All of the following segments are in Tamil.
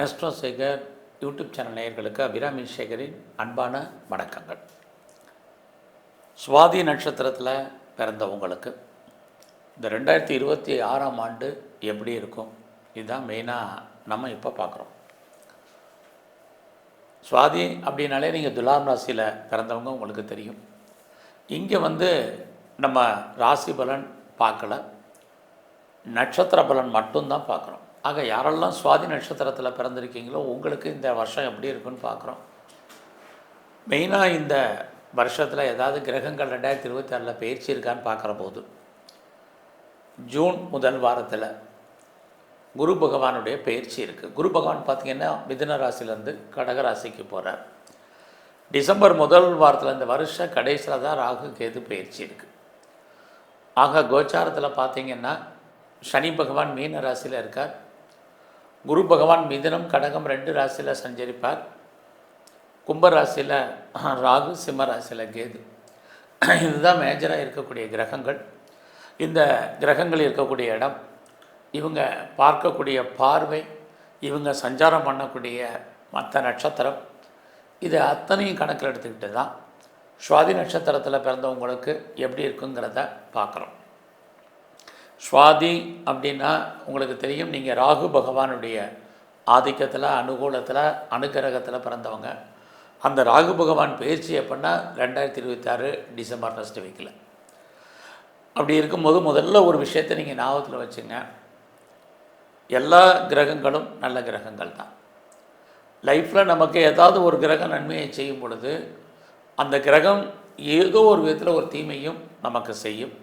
ஆஸ்ட்ரோ சேகர் யூடியூப் சேனல் நேயர்களுக்கு அபிராமி சேகரின் அன்பான வணக்கங்கள். சுவாதி நட்சத்திரத்தில் பிறந்தவங்களுக்கு இந்த ரெண்டாயிரத்தி இருபத்தி ஆறாம் ஆண்டு எப்படி இருக்கும்? இதுதான் மெயினாக நம்ம இப்போ பார்க்குறோம். சுவாதி அப்படின்னாலே நீங்கள் துலாம் ராசியில் பிறந்தவங்க உங்களுக்கு தெரியும். இங்கே வந்து நம்ம ராசி பலன் பார்க்கல. நட்சத்திர பலன் மட்டும்தான் பார்க்குறோம். ஆக யாரெல்லாம் சுவாதி நட்சத்திரத்தில் பிறந்திருக்கீங்களோ உங்களுக்கு இந்த வருஷம் எப்படி இருக்குன்னு பார்க்குறோம். மெயினாக இந்த வருஷத்தில் ஏதாவது கிரகங்கள் ரெண்டாயிரத்தி இருபத்தி ஆறில் பயிற்சி இருக்கான்னு பார்க்குற போது ஜூன் முதல் வாரத்தில் குரு பகவானுடைய பயிற்சி இருக்குது குரு பகவான் பார்த்திங்கன்னா மிதுன ராசிலேருந்து கடக ராசிக்கு போகிறார் டிசம்பர் முதல் வாரத்தில் இந்த வருஷ கடைசியில் தான் ராகு கேது பயிற்சி இருக்குது ஆக கோச்சாரத்தில் பார்த்தீங்கன்னா சனி பகவான் மீன ராசியில் இருக்கார். குரு பகவான் மிதனம் கடகம் ரெண்டு ராசியில் சஞ்சரிப்பார். கும்ப ராசியில் ராகு சிம்ம ராசியில் கேது. இதுதான் மேஜராக இருக்கக்கூடிய கிரகங்கள். இந்த கிரகங்கள் இருக்கக்கூடிய இடம் இவங்க பார்க்கக்கூடிய பார்வை இவங்க சஞ்சாரம் பண்ணக்கூடிய மற்ற நட்சத்திரம் இது அத்தனையும் கணக்கில் எடுத்துக்கிட்டு தான் சுவாதி நட்சத்திரத்தில் பிறந்தவங்களுக்கு எப்படி இருக்குங்கிறத பார்க்குறோம். சுவாதி அப்படின்னா உங்களுக்கு தெரியும் நீங்கள் ராகு பகவானுடைய ஆதிக்கத்தில் அனுகூலத்தில் அனுகிரகத்தில் பிறந்தவங்க. அந்த ராகு பகவான் பயிற்சி எப்படின்னா ரெண்டாயிரத்தி இருபத்தி ஆறு டிசம்பர் ஃபஸ்ட் வீக்கில் அப்படி இருக்கும்போது முதல்ல ஒரு விஷயத்தை நீங்கள் ஞாபகத்தில் வச்சுங்க. எல்லா கிரகங்களும் நல்ல கிரகங்கள் தான். லைஃப்பில் நமக்கு ஏதாவது ஒரு கிரகம் நன்மையை செய்யும் பொழுது அந்த கிரகம் ஏதோ ஒரு விதத்தில் ஒரு தீமையும் நமக்கு செய்யும்.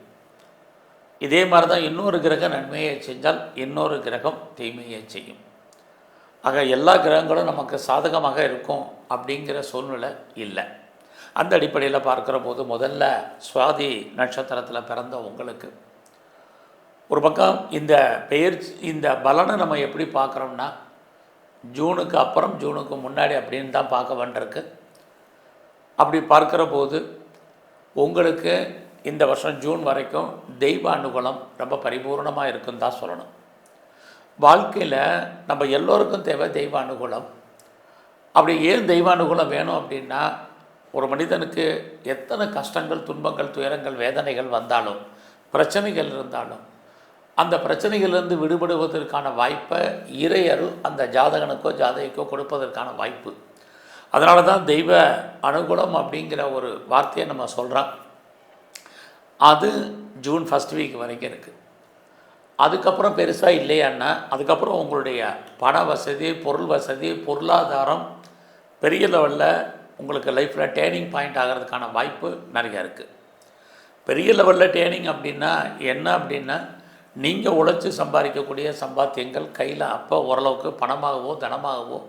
இதே மாதிரி தான் இன்னொரு கிரகம் நன்மையை செஞ்சால் இன்னொரு கிரகம் தீமையை செய்யும். ஆக எல்லா கிரகங்களும் நமக்கு சாதகமாக இருக்கும் அப்படிங்கிற சூழ்நிலை இல்லை. அந்த அடிப்படையில் பார்க்குற போது முதல்ல சுவாதி நட்சத்திரத்தில் பிறந்த உங்களுக்கு. ஒரு பக்கம் இந்த பெயர் இந்த பலனை நம்ம எப்படி பார்க்குறோம்னா ஜூனுக்கு அப்புறம் ஜூனுக்கு முன்னாடி அப்படின்னு தான் பார்க்க வேண்டியிருக்கு. அப்படி பார்க்குற போது உங்களுக்கு இந்த வருஷம் ஜூன் வரைக்கும் தெய்வ அனுகூலம் ரொம்ப பரிபூர்ணமாக இருக்குன்னு தான் சொல்லணும். வாழ்க்கையில் நம்ம எல்லோருக்கும் தேவை தெய்வ அனுகூலம். அப்படி ஏன் தெய்வ அனுகூலம் வேணும் அப்படின்னா ஒரு மனிதனுக்கு எத்தனை கஷ்டங்கள் துன்பங்கள் துயரங்கள் வேதனைகள் வந்தாலும் பிரச்சனைகள் இருந்தாலும் அந்த பிரச்சனைகளிலிருந்து விடுபடுவதற்கான வாய்ப்பை இறையருள் அந்த ஜாதகனுக்கோ ஜாதகிக்கோ கொடுப்பதற்கான வாய்ப்பு. அதனால தான் தெய்வ அனுகூலம் அப்படிங்கிற ஒரு வார்த்தையை நம்ம சொல்கிறோம் அது ஜூன் ஃபஸ்ட் வீக் வரைக்கும் இருக்குது அதுக்கப்புறம் பெருசாக இல்லையான்னா அதுக்கப்புறம் உங்களுடைய பண வசதி பொருள் வசதி பொருளாதாரம் பெரிய லெவலில் உங்களுக்கு லைஃப்பில் டேர்னிங் பாயிண்ட் ஆகிறதுக்கான வாய்ப்பு நிறையா இருக்குது பெரிய லெவலில் டேர்னிங் அப்படின்னா என்ன அப்படின்னா நீங்கள் உழைச்சி சம்பாதிக்கக்கூடிய சம்பாத்தியங்கள் கையில் அப்போ ஓரளவுக்கு பணமாகவோ தனமாகவோ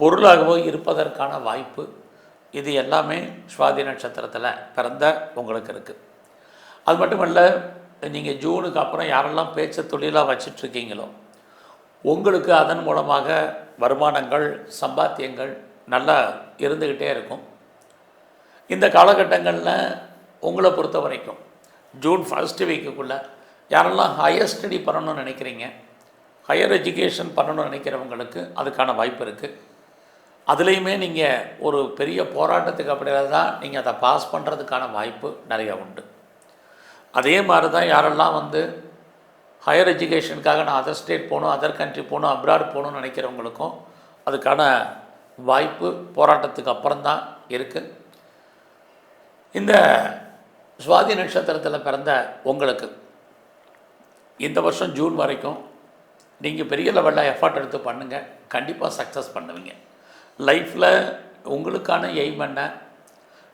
பொருளாகவோ இருப்பதற்கான வாய்ப்பு இது எல்லாமே சுவாதி நட்சத்திரத்தில் பிறந்த உங்களுக்கு இருக்குது அது மட்டும் இல்லை நீங்கள் ஜூனுக்கு அப்புறம் யாரெல்லாம் பேச்ச தொழிலாக வச்சிட்ருக்கீங்களோ உங்களுக்கு அதன் மூலமாக வருமானங்கள் சம்பாத்தியங்கள் நல்லா இருந்துக்கிட்டே இருக்கும். இந்த காலகட்டங்களில் உங்களை பொறுத்த வரைக்கும் ஜூன் ஃபஸ்ட் வீக்குக்குள்ளே யாரெல்லாம் ஹையர் ஸ்டடி பண்ணணும்னு நினைக்கிறீங்க ஹையர் எஜுகேஷன் பண்ணணும்னு நினைக்கிறவங்களுக்கு அதுக்கான வாய்ப்பு இருக்குது அதுலேயுமே நீங்கள் ஒரு பெரிய போராட்டத்துக்கு அப்படியே தான் நீங்கள் அதை பாஸ் பண்ணுறதுக்கான வாய்ப்பு நிறையா உண்டு. அதே மாதிரி தான் யாரெல்லாம் வந்து ஹையர் எஜுகேஷனுக்காக நான் அதர் ஸ்டேட் போகணும் அதர் கண்ட்ரி போகணும் அப்ராட் போகணும்னு நினைக்கிறவங்களுக்கும் அதுக்கான வாய்ப்பு போராட்டத்துக்கு அப்புறம்தான் இருக்குது இந்த சுவாதி நட்சத்திரத்தில் பிறந்த உங்களுக்கு இந்த வருஷம் ஜூன் வரைக்கும் நீங்கள் பெரிய லெவலில் எஃபர்ட் எடுத்து பண்ணுங்கள் கண்டிப்பாக சக்ஸஸ் பண்ணுவீங்க. லைஃப்பில் உங்களுக்கான எய்ம் என்ன?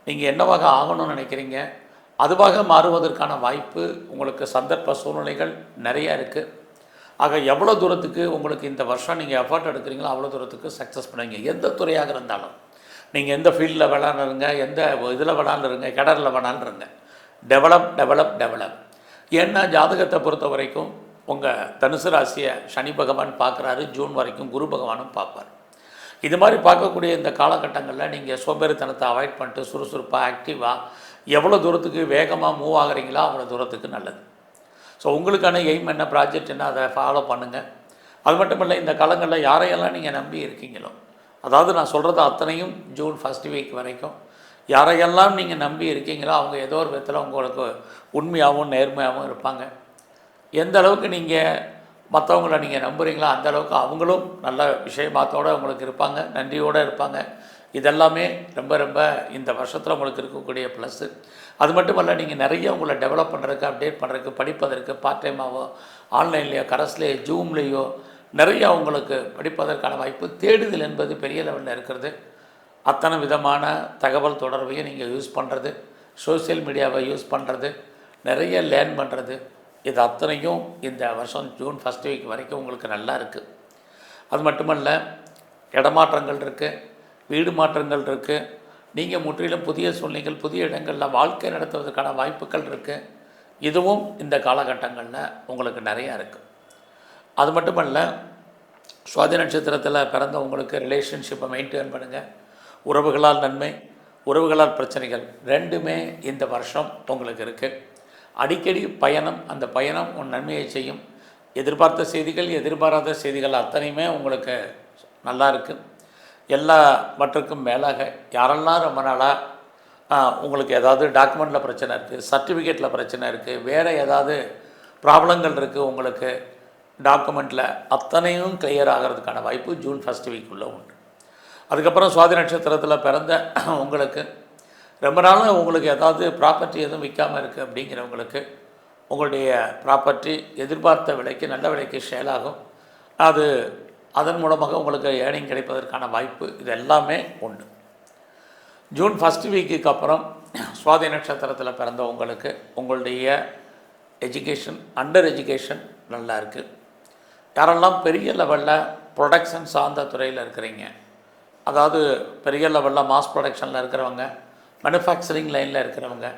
நீங்கள் என்னவாக ஆகணும்னு நினைக்கிறீங்க? அதுவாக மாறுவதற்கான வாய்ப்பு உங்களுக்கு சந்தர்ப்ப சூழ்நிலைகள் நிறையா இருக்குது ஆக எவ்வளோ தூரத்துக்கு உங்களுக்கு இந்த வருஷம் நீங்கள் எஃபர்ட் எடுக்கிறீங்களோ அவ்வளோ தூரத்துக்கு சக்ஸஸ் பண்ணுவீங்க. எந்த துறையாக இருந்தாலும். நீங்கள் எந்த ஃபீல்டில் வேணாலும் இருங்க எந்த இதில் வேணாலும் இருங்க கிணறுல வேணாலும் இருங்க டெவலப் டெவலப் டெவலப் ஏன்னா ஜாதகத்தை பொறுத்த வரைக்கும் உங்கள் தனுசு ராசியை சனி பகவான் பார்க்குறாரு ஜூன் வரைக்கும் குரு பகவானும் பார்ப்பார். இது மாதிரி பார்க்கக்கூடிய இந்த காலகட்டங்களில் நீங்கள் சோம்பேறித்தனத்தை அவாய்ட் பண்ணிட்டு சுறுசுறுப்பாக ஆக்டிவாக எவ்வளோ தூரத்துக்கு வேகமாக மூவ் ஆகிறீங்களோ அவ்வளோ தூரத்துக்கு நல்லது. ஸோ உங்களுக்கான எய்ம் என்ன ப்ராஜெக்ட் என்ன அதை ஃபாலோ பண்ணுங்கள் அது மட்டும் இல்லை இந்த காலங்களில் யாரையெல்லாம் நீங்கள் நம்பி இருக்கீங்களோ அதாவது நான் சொல்கிறது அத்தனையும் ஜூன் ஃபஸ்ட் வீக் வரைக்கும் யாரையெல்லாம் நீங்கள் நம்பி இருக்கீங்களோ அவங்க ஏதோ ஒரு விதத்தில் உங்களுக்கு உண்மையாகவும் நேர்மையாகவும் இருப்பாங்க. எந்த அளவுக்கு நீங்கள் மற்றவங்கள நீங்கள் நம்புகிறீங்களோ அந்த அளவுக்கு அவங்களும் நல்ல விஷயமாத்தோடு உங்களுக்கு இருப்பாங்க நன்றியோடு இருப்பாங்க. இதெல்லாமே ரொம்ப ரொம்ப இந்த வருஷத்தில் உங்களுக்கு இருக்கக்கூடிய ப்ளஸ்ஸு அது மட்டும் இல்லை நீங்கள் நிறைய உங்களை டெவலப் பண்ணுறதுக்கு அப்டேட் பண்ணுறதுக்கு படிப்பதற்கு பார்ட் டைமாவோ ஆன்லைன்லேயோ கரஸ்லேயோ ஜூம்லேயோ நிறைய உங்களுக்கு படிப்பதற்கான வாய்ப்பு தேடுதல் என்பது பெரிய லெவலில் இருக்கிறது. அத்தனை விதமான தகவல் தொடர்பையும் நீங்கள் யூஸ் பண்ணுறது சோஷியல் மீடியாவை யூஸ் பண்ணுறது நிறைய லேர்ன் பண்ணுறது இது அத்தனையும் இந்த வருஷம் ஜூன் ஃபஸ்ட் வீக் வரைக்கும் உங்களுக்கு நல்லா இருக்குது அது மட்டுமல்ல இடமாற்றங்கள் இருக்குது வீடு மாற்றங்கள் இருக்குது நீங்கள் முற்றிலும் புதிய சூழ்நிலைகள் புதிய இடங்களில் வாழ்க்கை நடத்துவதற்கான வாய்ப்புகள் இருக்குது இதுவும் இந்த காலகட்டங்களில் உங்களுக்கு நிறையா இருக்குது அது மட்டுமல்ல சுவாதி நட்சத்திரத்தில் பிறந்த உங்களுக்கு ரிலேஷன்ஷிப்பை மெயின்டைன் பண்ணுங்கள் உறவுகளால் நன்மை உறவுகளால் பிரச்சனைகள் ரெண்டுமே இந்த வருஷம் உங்களுக்கு இருக்குது அடிக்கடி பயணம் அந்த பயணம் உன் நன்மையை செய்யும். எதிர்பார்த்த செய்திகள் எதிர்பாராத செய்திகள் அத்தனையுமே உங்களுக்கு நல்லா இருக்குது எல்லாவற்றுக்கும் மேலாக யாரெல்லாம் ரொம்ப நாளாக உங்களுக்கு ஏதாவது டாக்குமெண்ட்டில் பிரச்சனை இருக்குது சர்டிஃபிகேட்டில் பிரச்சனை இருக்குது வேறு ஏதாவது ப்ராப்ளங்கள் இருக்குது உங்களுக்கு டாக்குமெண்ட்டில் அத்தனையும் கிளியர் ஆகிறதுக்கான வாய்ப்பு ஜூன் ஃபஸ்ட் வீக்குள்ளே உண்டு. அதுக்கப்புறம் சுவாதி நட்சத்திரத்தில் பிறந்த உங்களுக்கு ரொம்ப நாளாக உங்களுக்கு ஏதாவது ப்ராப்பர்ட்டி எதுவும் விற்காமல் இருக்குது அப்படிங்கிறவங்களுக்கு உங்களுடைய ப்ராப்பர்ட்டி எதிர்பார்த்த விலைக்கு நல்ல விலைக்கு சேல் ஆகும். அது அதன் மூலமாக உங்களுக்கு ஏர்னிங் கிடைப்பதற்கான வாய்ப்பு இது எல்லாமே உண்டு. ஜூன் ஃபஸ்ட் வீக்குக்கு அப்புறம் சுவாதி நட்சத்திரத்தில் பிறந்த உங்களுக்கு உங்களுடைய எஜுகேஷன் அண்டர் எஜுகேஷன் நல்லா இருக்குது யாரெல்லாம் பெரிய லெவலில் ப்ரொடக்ஷன் சார்ந்த துறையில் இருக்கிறீங்க அதாவது பெரிய லெவலில் மாஸ் ப்ரொடக்ஷனில் இருக்கிறவங்க மேனுஃபேக்சரிங் லைனில் இருக்கிறவங்க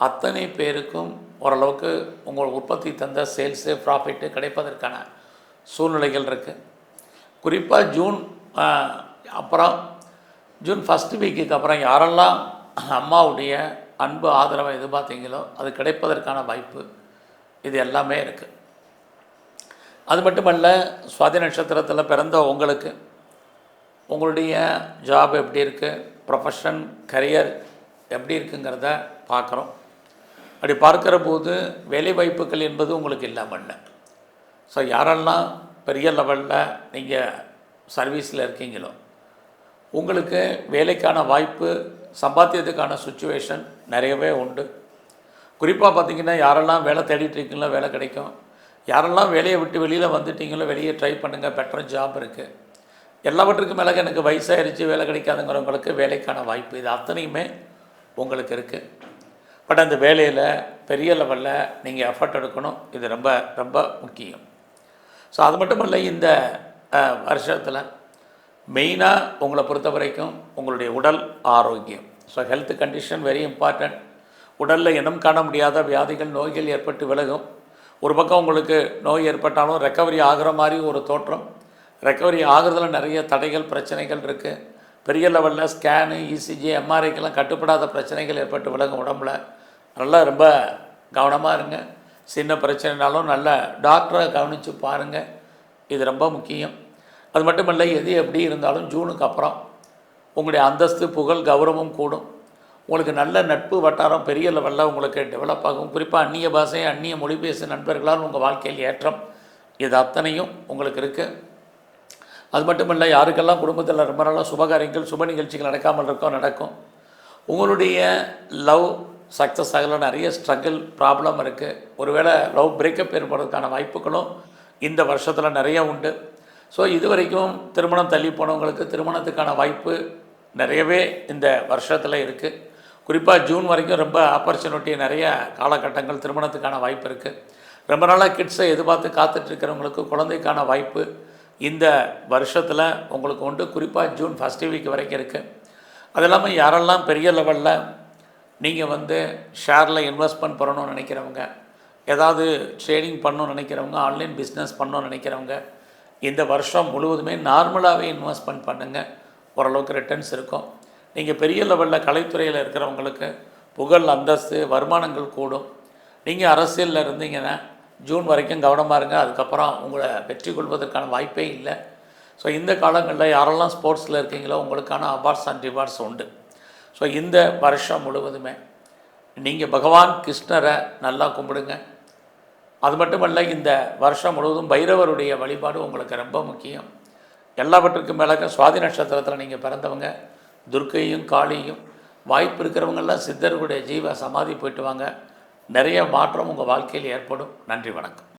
அத்தனை பேருக்கும் ஓரளவுக்கு உங்கள் உற்பத்தி தந்த சேல்ஸு ப்ராஃபிட்டு கிடைப்பதற்கான சூழ்நிலைகள் இருக்குது குறிப்பாக ஜூன் அப்புறம் ஜூன் ஃபஸ்ட்டு வீக்குக்கு அப்புறம் யாரெல்லாம் அம்மாவுடைய அன்பு ஆதரவை எதிர்பார்த்தீங்களோ அது கிடைப்பதற்கான வாய்ப்பு இது எல்லாமே இருக்குது அது மட்டுமல்ல சுவாதி நட்சத்திரத்தில் பிறந்த உங்களுக்கு உங்களுடைய ஜாப் எப்படி இருக்குது ப்ரொஃபஷன் கரியர் எப்படி இருக்குங்கிறத பார்க்குறோம். அப்படி பார்க்குற போது வேலை வாய்ப்புகள் என்பது உங்களுக்கு இல்லாமல் இல்லை. ஸோ யாரெல்லாம் பெரிய லெவலில் நீங்கள் சர்வீஸில் இருக்கீங்களோ உங்களுக்கு வேலைக்கான வாய்ப்பு சம்பாத்தியத்துக்கான சுச்சுவேஷன் நிறையவே உண்டு. குறிப்பாக பார்த்தீங்கன்னா யாரெல்லாம் வேலை தேடிட்டு இருக்கீங்களோ வேலை கிடைக்கும். யாரெல்லாம் வேலையை விட்டு வெளியில் வந்துட்டீங்களோ வெளியே ட்ரை பண்ணுங்கள் பெட்டர் ஜாப் இருக்குது எல்லாவற்றுக்கும் மேலே எனக்கு வயசாகிடுச்சு வேலை கிடைக்காதுங்கிறவங்களுக்கு வேலைக்கான வாய்ப்பு இது அத்தனையுமே உங்களுக்கு இருக்குது பட் அந்த வேலையில் பெரிய லெவலில் நீங்கள் எஃபர்ட் எடுக்கணும் இது ரொம்ப ரொம்ப முக்கியம். ஸோ அது மட்டும் இல்லை இந்த வருஷத்தில் மெயினாக உங்களை பொறுத்த வரைக்கும் உங்களுடைய உடல் ஆரோக்கியம். So health condition very important உடலில் இனம் காண முடியாத வியாதிகள் நோய்கள் ஏற்பட்டு விலகும். ஒரு பக்கம் உங்களுக்கு நோய் ஏற்பட்டாலும் ரெக்கவரி ஆகிற மாதிரி ஒரு தோற்றம். ரெக்கவரி ஆகிறதுல நிறைய தடைகள் பிரச்சனைகள் இருக்குது பெரிய லெவலில் ஸ்கேனு இசிஜி எம்ஆர்ஐக்கெல்லாம் கட்டுப்படாத பிரச்சனைகள் ஏற்பட்டு விலகும் உடம்புல. நல்லா ரொம்ப கவனமாக இருங்க. சின்ன பிரச்சனைனாலும் நல்ல டாக்டரை கவனித்து பாருங்கள் இது ரொம்ப முக்கியம். அது மட்டும் இல்லை எது எப்படி இருந்தாலும் ஜூனுக்கு அப்புறம் உங்களுடைய அந்தஸ்து புகழ் கௌரவம் கூடும். உங்களுக்கு நல்ல நட்பு வட்டாரம் பெரிய லெவலில் உங்களுக்கு டெவலப் ஆகும். குறிப்பாக அந்நிய பாஷை அந்நிய மொழி பேசும் நண்பர்களால் உங்கள் வாழ்க்கையில் ஏற்றம் இது அத்தனையும் உங்களுக்கு இருக்குது அது மட்டும் இல்லை யாருக்கெல்லாம் குடும்பத்தில் ரொம்ப நாளாக சுபகாரியங்கள் சுப நிகழ்ச்சிகள் நடக்காமல் இருக்கோ நடக்கும். உங்களுடைய லவ் சக்ஸஸ் ஆகல நிறைய ஸ்ட்ரகிள் ப்ராப்ளம் இருக்குது ஒருவேளை லவ் பிரேக்கப் ஏற்படுறதுக்கான வாய்ப்புகளும் இந்த வருஷத்தில் நிறைய உண்டு. ஸோ இது வரைக்கும் திருமணம் தள்ளி போனவங்களுக்கு திருமணத்துக்கான வாய்ப்பு நிறையவே இந்த வருஷத்தில் இருக்குது குறிப்பாக ஜூன் வரைக்கும் ரொம்ப ஆப்பர்ச்சுனிட்டி நிறைய காலகட்டங்கள் திருமணத்துக்கான வாய்ப்பு இருக்குது ரொம்ப நாளாக கிட்ஸை எதிர்பார்த்து காத்துட்ருக்கிறவங்களுக்கு குழந்தைக்கான வாய்ப்பு இந்த வருஷத்தில் உங்களுக்கு உண்டு. குறிப்பாக ஜூன் ஃபஸ்ட் வீக் வரைக்கும் இருக்குது அது இல்லாமல் யாரெல்லாம் பெரிய லெவலில் நீங்கள் வந்து ஷேரில் இன்வெஸ்ட்மெண்ட் பண்ணணும்னு நினைக்கிறவங்க ஏதாவது ட்ரேடிங் பண்ணணும்னு நினைக்கிறவங்க ஆன்லைன் பிஸ்னஸ் பண்ணணும்னு நினைக்கிறவங்க இந்த வருஷம் முழுவதுமே நார்மலாகவே இன்வெஸ்ட்மெண்ட் பண்ணுங்கள் ஓரளவுக்கு ரிட்டர்ன்ஸ் இருக்கும். நீங்கள் பெரிய லெவலில் கலைத்துறையில் இருக்கிறவங்களுக்கு புகழ் அந்தஸ்து வருமானங்கள் கூடும். நீங்கள் அரசியலில் இருந்தீங்கன்னா ஜூன் வரைக்கும் கவனமாக இருங்க. அதுக்கப்புறம் உங்களை வெற்றி கொள்வதற்கான வாய்ப்பே இல்லை. ஸோ இந்த காலங்களில் யாரெல்லாம் ஸ்போர்ட்ஸில் இருக்கீங்களோ உங்களுக்கான அவார்ட்ஸ் அண்ட் ரிவார்ட்ஸ் உண்டு. ஸோ இந்த வருஷம் முழுவதுமே நீங்கள் பகவான் கிருஷ்ணரை நல்லா கும்பிடுங்க. அது மட்டுமல்ல இந்த வருஷம் முழுவதும் பைரவருடைய வழிபாடு உங்களுக்கு ரொம்ப முக்கியம். எல்லாவற்றுக்கும் மேலாக சுவாதி நட்சத்திரத்தில் நீங்கள் பிறந்தவங்க துர்க்கையும் காளியும் வாய்ப்பு இருக்கிறவங்கெல்லாம் சித்தர்களுடைய ஜீவ சமாதி போயிட்டு வாங்க. நிறைய மாற்றம் உங்கள் வாழ்க்கையில் ஏற்படும். நன்றி வணக்கம்.